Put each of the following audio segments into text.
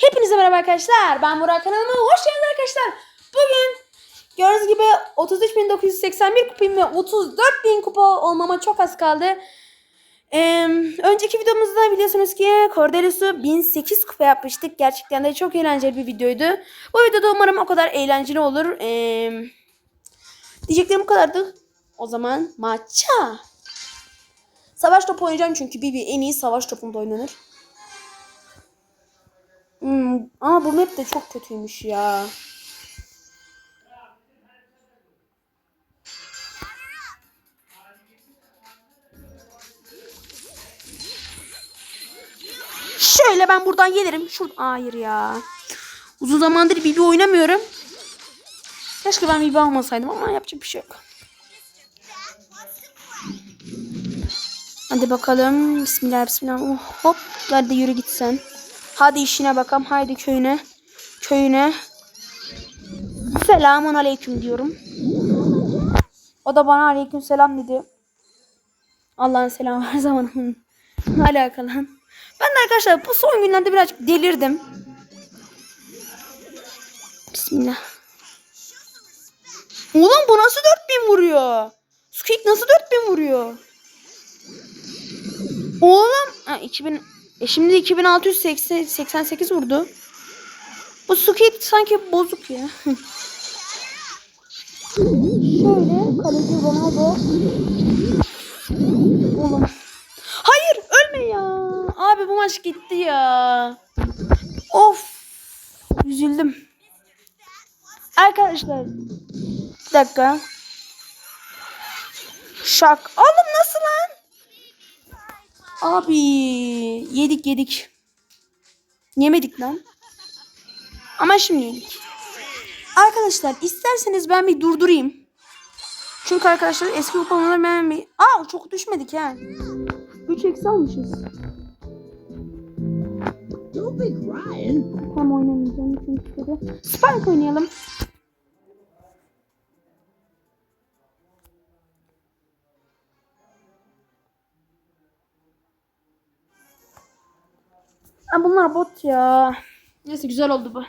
Hepinize merhaba arkadaşlar. Ben Burak kanalıma hoş geldiniz arkadaşlar. Bugün gördüğünüz gibi 33.981 kupayım ve 34.000 kupa olmama çok az kaldı. Ee, önceki videomuzda biliyorsunuz ki Cordelius'u 1008 kupa yapmıştık. Gerçekten de çok eğlenceli bir videoydu. Bu videoda umarım o kadar eğlenceli olur. Ee, diyeceklerim bu kadardı. O zaman maça. Savaş topu oynayacağım çünkü Bibi en iyi savaş topunda oynanır. Hmm, ama bu map de çok kötüymüş ya. Şöyle ben buradan gelirim. Şur Hayır ya. Uzun zamandır Bibi oynamıyorum. Keşke ben Bibi almasaydım ama yapacak bir şey yok. Hadi bakalım. Bismillah bismillah. Oh, hop. Hadi yürü git sen. Hadi işine bakalım. Haydi köyüne. Köyüne. Selamun aleyküm diyorum. O da bana aleyküm selam dedi. Allah'ın selamı her zaman alakalı. Ben de arkadaşlar bu son günlerde birazcık delirdim. Bismillah. Oğlum bu nasıl 4000 vuruyor? Squeak nasıl 4000 vuruyor? Oğlum ha, 2000 e şimdi 2688 vurdu. Bu Squid sanki bozuk ya. Şöyle kaleci Ronaldo. Oğlum. Hayır ölme ya. Abi bu maç gitti ya. Of. Üzüldüm. Arkadaşlar. Bir dakika. Şak. Oğlum nasıl lan? Abi yedik yedik. Yemedik lan. Ama şimdi yedik. Arkadaşlar isterseniz ben bir durdurayım. Çünkü arkadaşlar eski kupaları ben bir... Aa çok düşmedik ha. 3 eksi almışız. Don't be crying. Tam oynamayacağım çünkü. Spike oynayalım. Aa, bunlar bot ya. Neyse güzel oldu bu.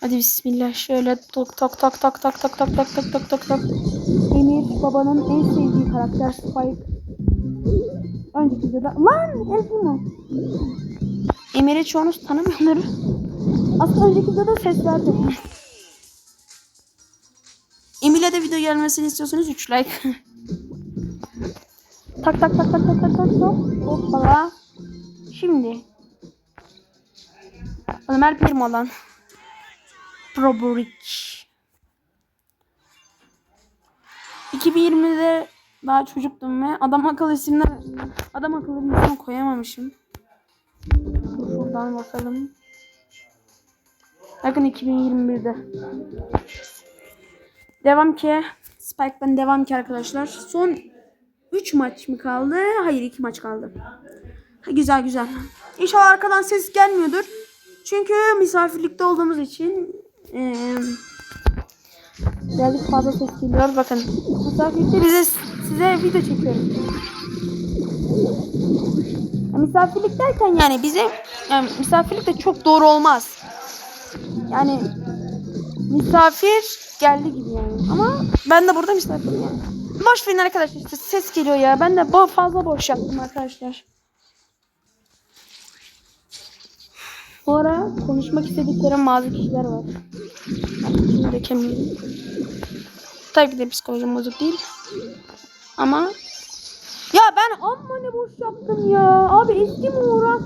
Hadi bismillah şöyle tok tok tok tok tok tok tok tok tok tok tok tok. Emir babanın en sevdiği karakter Spike. Önceki videoda lan Elfimo. Emir'i çoğunuz tanımıyorlar. Aslında önceki videoda ses verdi. Emir'le de video gelmesini istiyorsanız 3 like. tak tak tak tak tak tak tak tak. Hoppala. Şimdi. Ömer Pirmo'dan. Proburik. 2020'de daha çocuktum ve adam akıllı isimler adam akıllı bir koyamamışım. Şuradan bakalım. Bakın 2021'de. Devam ki. Spike'dan devam ki arkadaşlar. Son 3 maç mı kaldı? Hayır 2 maç kaldı. Ha, güzel güzel. İnşallah arkadan ses gelmiyordur. Çünkü misafirlikte olduğumuz için eee birazcık fazla ses geliyor. Bakın misafirlikte bize size video çekiyorum. Misafirlik derken yani bize yani misafirlik de çok doğru olmaz. Yani misafir geldi gibi yani. Ama ben de burada misafirim yani. Boş verin arkadaşlar işte ses geliyor ya. Ben de fazla boş yaptım arkadaşlar. Bu ara konuşmak istediklerim bazı kişiler var. Şimdi dökemiyorum. Tabii ki de psikolojim bozuk değil. Ama ya ben amma ne boş yaptım ya. Abi eski Buğra.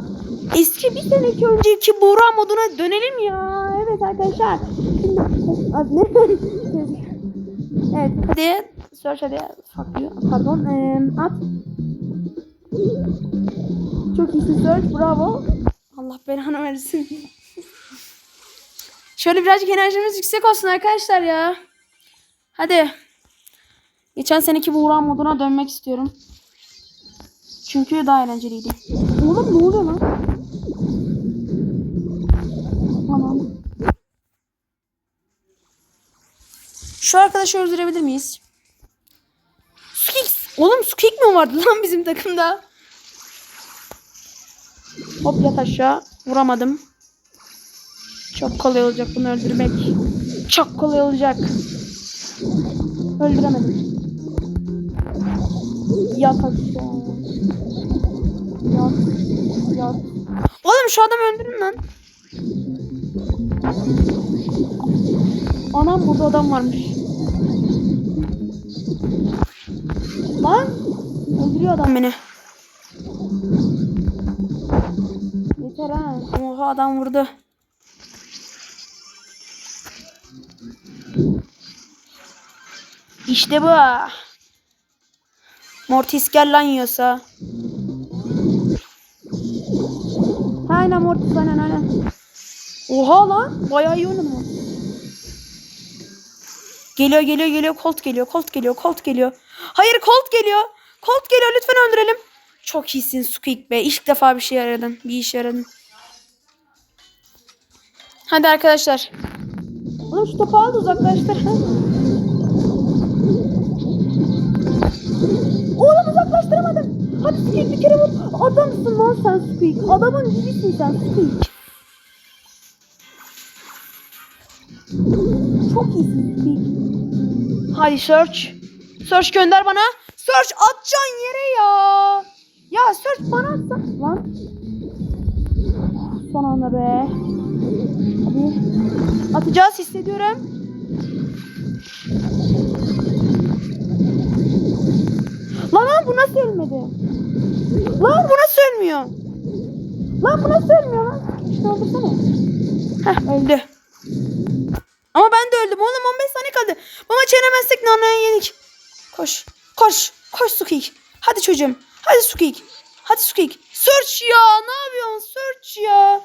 Eski bir seneki önceki Buğra moduna dönelim ya. Evet arkadaşlar. Evet hadi. Search hadi. Pardon. Ee, at. Çok iyisin Search. Bravo. Allah belanı versin. Şöyle birazcık enerjimiz yüksek olsun arkadaşlar ya. Hadi. Geçen seneki Buğra moduna dönmek istiyorum. Çünkü daha eğlenceliydi. Oğlum ne oluyor lan? Tamam. Şu arkadaşı öldürebilir miyiz? Squeak. Oğlum Squeak mi vardı lan bizim takımda? Hop yat aşağı. Vuramadım. Çok kolay olacak bunu öldürmek. Çok kolay olacak. Öldüremedim. Yat aşağı. Yat. Yat. Oğlum şu adamı öldürün lan. Anam burada adam varmış. Lan. Öldürüyor adam beni. Yeter ha. Oha adam vurdu. İşte bu. Mortis gel lan yiyorsa. Aynen Mortis aynen aynen. Oha lan. Bayağı iyi oynadı. Geliyor geliyor geliyor. Colt geliyor. Colt geliyor. Colt geliyor. Hayır Colt geliyor. Colt geliyor. Lütfen öldürelim. Çok iyisin Squeak be. İlk defa bir şey yaradın. Bir iş yaradın. Hadi arkadaşlar. Oğlum şu topu al uzaklaştır. Oğlum uzaklaştıramadım. Hadi Squeak bir kere vur. Adamsın lan sen Squeak. Adamın gibisin sen Squeak. Çok iyisin Squeak. Hadi Search. Search gönder bana. Search atacaksın yere ya. Ya Search bana atsa. Lan. Son anda be. Hadi. Atacağız hissediyorum. Lan lan bu nasıl ölmedi? Lan bu nasıl ölmüyor? Lan bu nasıl ölmüyor lan? İşte öldürsene. Heh öldü. Ama ben de öldüm oğlum 15 saniye kaldı. Bu maçı yenemezsek nanaya yenik. Koş. Koş. Koş Sukik. Hadi çocuğum. Hadi Sukik. Hadi Sukik. Search ya. Ne yapıyorsun? Search ya.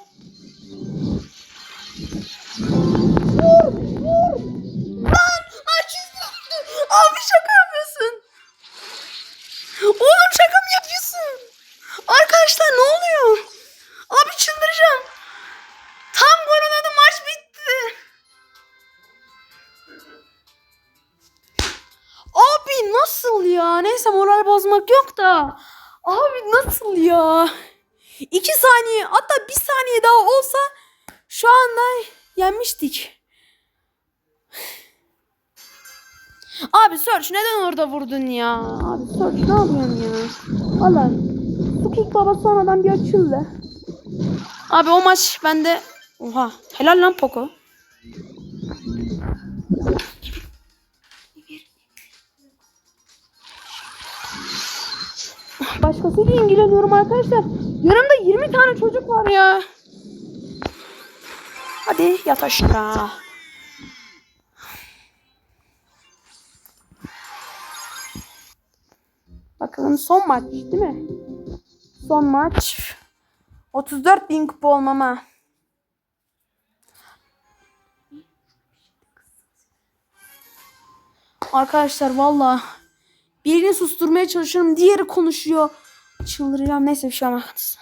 Nasıl ya? İki saniye hatta bir saniye daha olsa şu anda yenmiştik. Abi Search neden orada vurdun ya? Abi Search ne yapıyorsun ya? Valla bu kick baba sonradan bir açıldı. Abi o maç bende... Oha helal lan Poco. Başkasıyla ilgileniyorum arkadaşlar. Yanımda 20 tane çocuk var ya. Hadi yat aşağı. Bakalım son maç değil mi? Son maç. 34 bin kupa olmama. Arkadaşlar valla birini susturmaya çalışıyorum. Diğeri konuşuyor. Çıldıracağım. Neyse bir şey olmaz.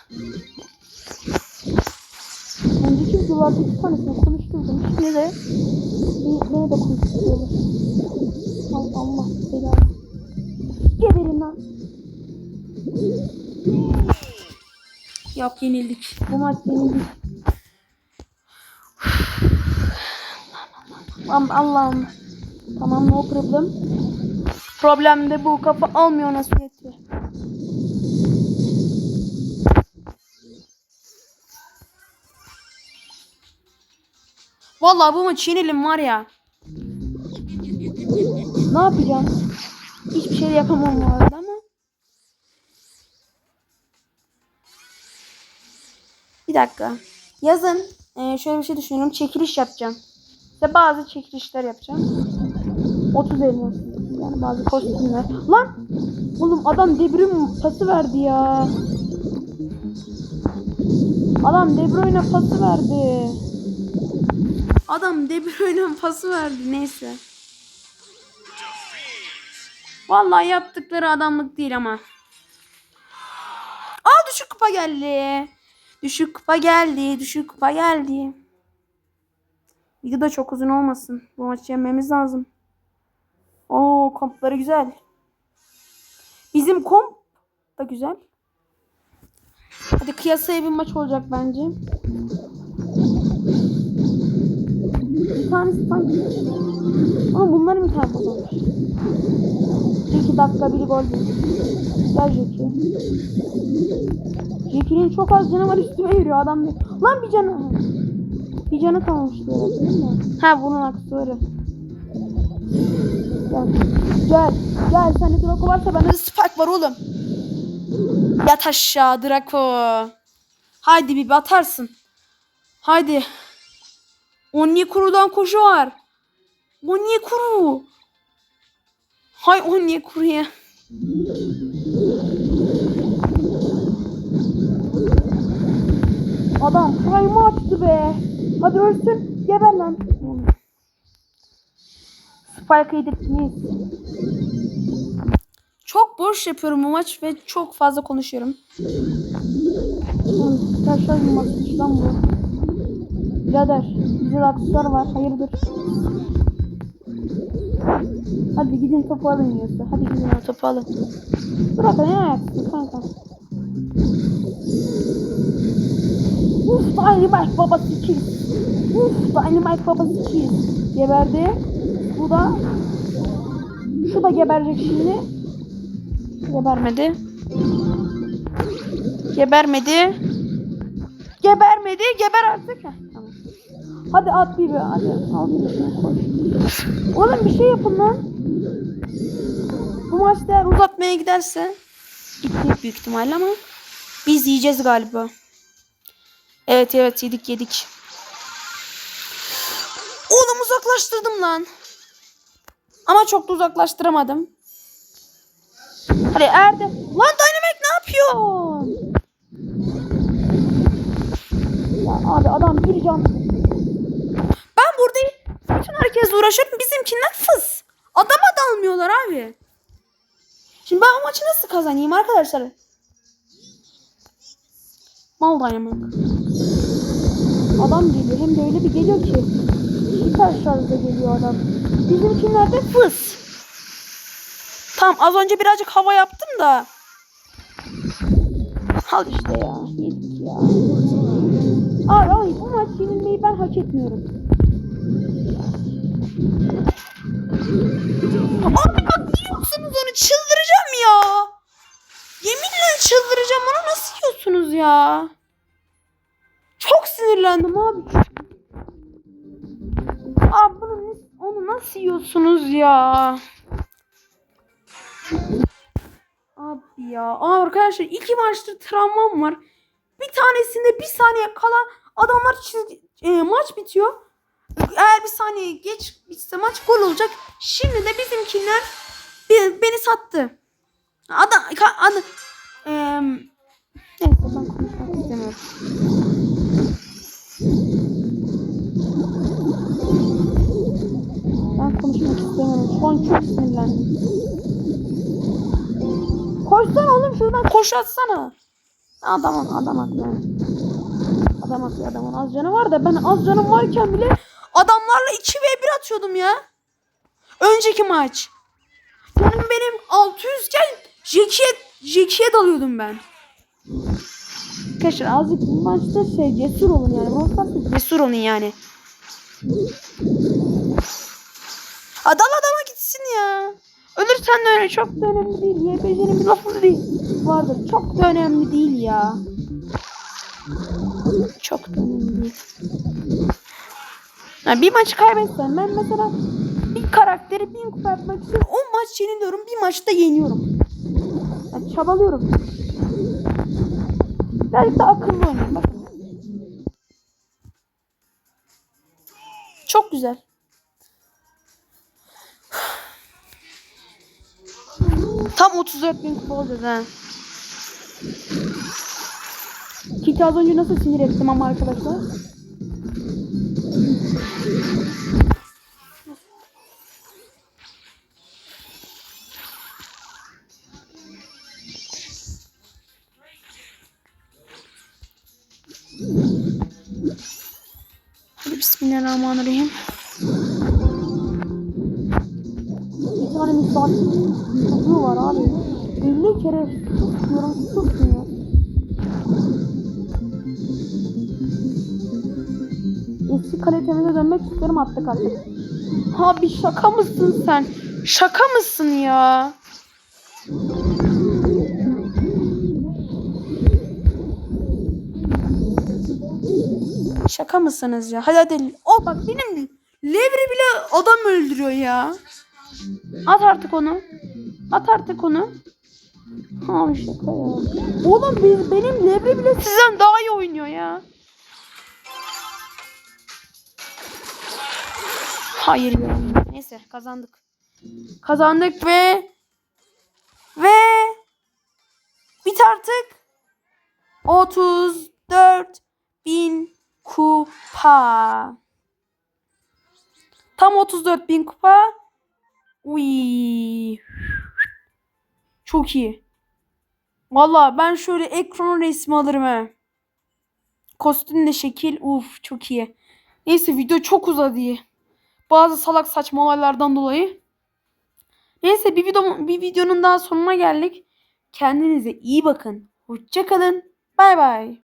Önceki videolarda iki tanesini konuşturdum. Şimdi de bir, beni de konuşturuyorlar. Allah Allah belanı. Geberin lan. Yok yenildik. Bu maç yenildik. Allah'ım Allah'ım. Tamam no problem. Problem de bu kafa almıyor nasıl Vallahi bu maçı yenelim var ya. Ne yapacağım? Hiçbir şey yapamam bu arada ama. Bir dakika. Yazın e, şöyle bir şey düşünüyorum. Çekiliş yapacağım. İşte bazı çekilişler yapacağım. 30 elmas. Yani bazı kostümler. Lan! Oğlum adam De Bruyne pası verdi ya. Adam De Bruyne pası verdi. Adam De Bruyne pası verdi. Neyse. Vallahi yaptıkları adamlık değil ama. Aa düşük kupa geldi. Düşük kupa geldi. Düşük kupa geldi. Video da çok uzun olmasın. Bu maçı yenmemiz lazım. Oo kompları güzel. Bizim komp da güzel. Hadi kıyasaya bir maç olacak bence. Bir tanesi sanki. Ama bunları mı kaybolmuş? 2 dakika bir gol değil. Gel Jeki. Jeki'nin çok az canı var üstüme yürüyor adam. diyor. Lan bir canı. Bir canı kalmıştı? Ha bunun aktörü. Gel. Gel. Gel. Sende Draco varsa bende de Spike var oğlum. Yat aşağı Draco. Haydi bir batarsın. Haydi. Onyekuru'dan koşu var. Onyekuru. Hay Onyekuru'ya. Adam prime'ı açtı be. Hadi ölsün. Geber lan. Spike'ı yedirtmeyiz. Çok boş yapıyorum bu maç ve çok fazla konuşuyorum. Taşlar lan bu. Birader de aksesuar var. Hayırdır? Hadi gidin topu alın yiyorsa. Hadi gidin o topu alın. Bırak ne ayaksın kanka. Uf Dynamite babası kill. Uf Dynamite babası kill. Geberdi. Bu da şu da geberecek şimdi. Gebermedi. Gebermedi. Gebermedi. Geber artık. Hadi at bir be. Hadi al bir koy. Oğlum bir şey yapın lan. Bu maç eğer uzatmaya giderse gidecek büyük ihtimalle ama biz yiyeceğiz galiba. Evet evet yedik yedik. Oğlum uzaklaştırdım lan. Ama çok da uzaklaştıramadım. Hadi Erde. Lan Dynamite ne yapıyorsun? Ya abi adam bir can. Buradayım. Bütün herkesle uğraşıyorum. Bizimkiler fıs. Adama dalmıyorlar abi. Şimdi ben o maçı nasıl kazanayım arkadaşlar? Mal Dynamite. Adam geliyor. Hem de öyle bir geliyor ki. Süper şarjda geliyor adam. Bizimkiler de fıs. Tamam az önce birazcık hava yaptım da. Al işte ya. Yedik ya. Ay ay bu maç yenilmeyi ben hak etmiyorum. Abi bak yiyorsunuz onu çıldıracağım ya. Yeminle çıldıracağım onu nasıl yiyorsunuz ya? Çok sinirlendim abi. Abi bunu, onu nasıl yiyorsunuz ya? Abi ya. Aa, arkadaşlar iki maçtır travmam var. Bir tanesinde bir saniye kala adamlar çizgi, e, maç bitiyor. Eğer bir saniye geç bitse maç gol olacak. Şimdi de bizimkiler be- beni sattı. Adam, adam Eee, neyse ben konuşmak istemiyorum. Ben konuşmak istemiyorum. Şu an çok sinirlendim. Koşsana oğlum şuradan koş atsana. Adam adam haklı. Adam haklı adamın az canı var da ben az canım varken bile adamlarla 2v1 atıyordum ya. Önceki maç. Canım benim 600 iken Jeki'ye Jeki'ye dalıyordum ben. Arkadaşlar azıcık bu maçta şey cesur olun yani. Stars'ta cesur olun yani. Adam adama gitsin ya. Ölürsen de öyle çok da önemli değil. YPC'nin bir lafı değil. Vardır. Çok da önemli değil ya. Çok da önemli değil. Yani bir maçı kaybetsen ben mesela bir karakteri bin kupa yapmak için 10 maç yeniliyorum. Bir maçta yeniyorum. Yani çabalıyorum. Birazcık da akıllı oynayayım bakın. Çok güzel. Tam 34 bin kupa olacağız ha. Kiki az önce nasıl sinir ettim ama arkadaşlar. Bismillahirrahmanirrahim. Bir tane misafir çocuğu var abi. 50 kere sus diyorum susmuyor. Eski kalitemize dönmek istiyorum attık attık. Abi şaka mısın sen? Şaka mısın ya? Şaka mısınız ya? Hadi hadi. O bak benim Levri bile adam öldürüyor ya. At artık onu. At artık onu. Abi şaka ya. Oğlum benim Levri bile sizden daha iyi oynuyor ya. Hayır ya. Neyse kazandık. Kazandık ve ve bit artık 34 bin kupa. Tam 34 bin kupa. Uy. Çok iyi. Valla ben şöyle ekran resmi alırım he. Kostüm de şekil. Uf çok iyi. Neyse video çok uzadı. Bazı salak saçma olaylardan dolayı. Neyse bir, video, bir videonun daha sonuna geldik. Kendinize iyi bakın. Hoşça kalın. Bay bay.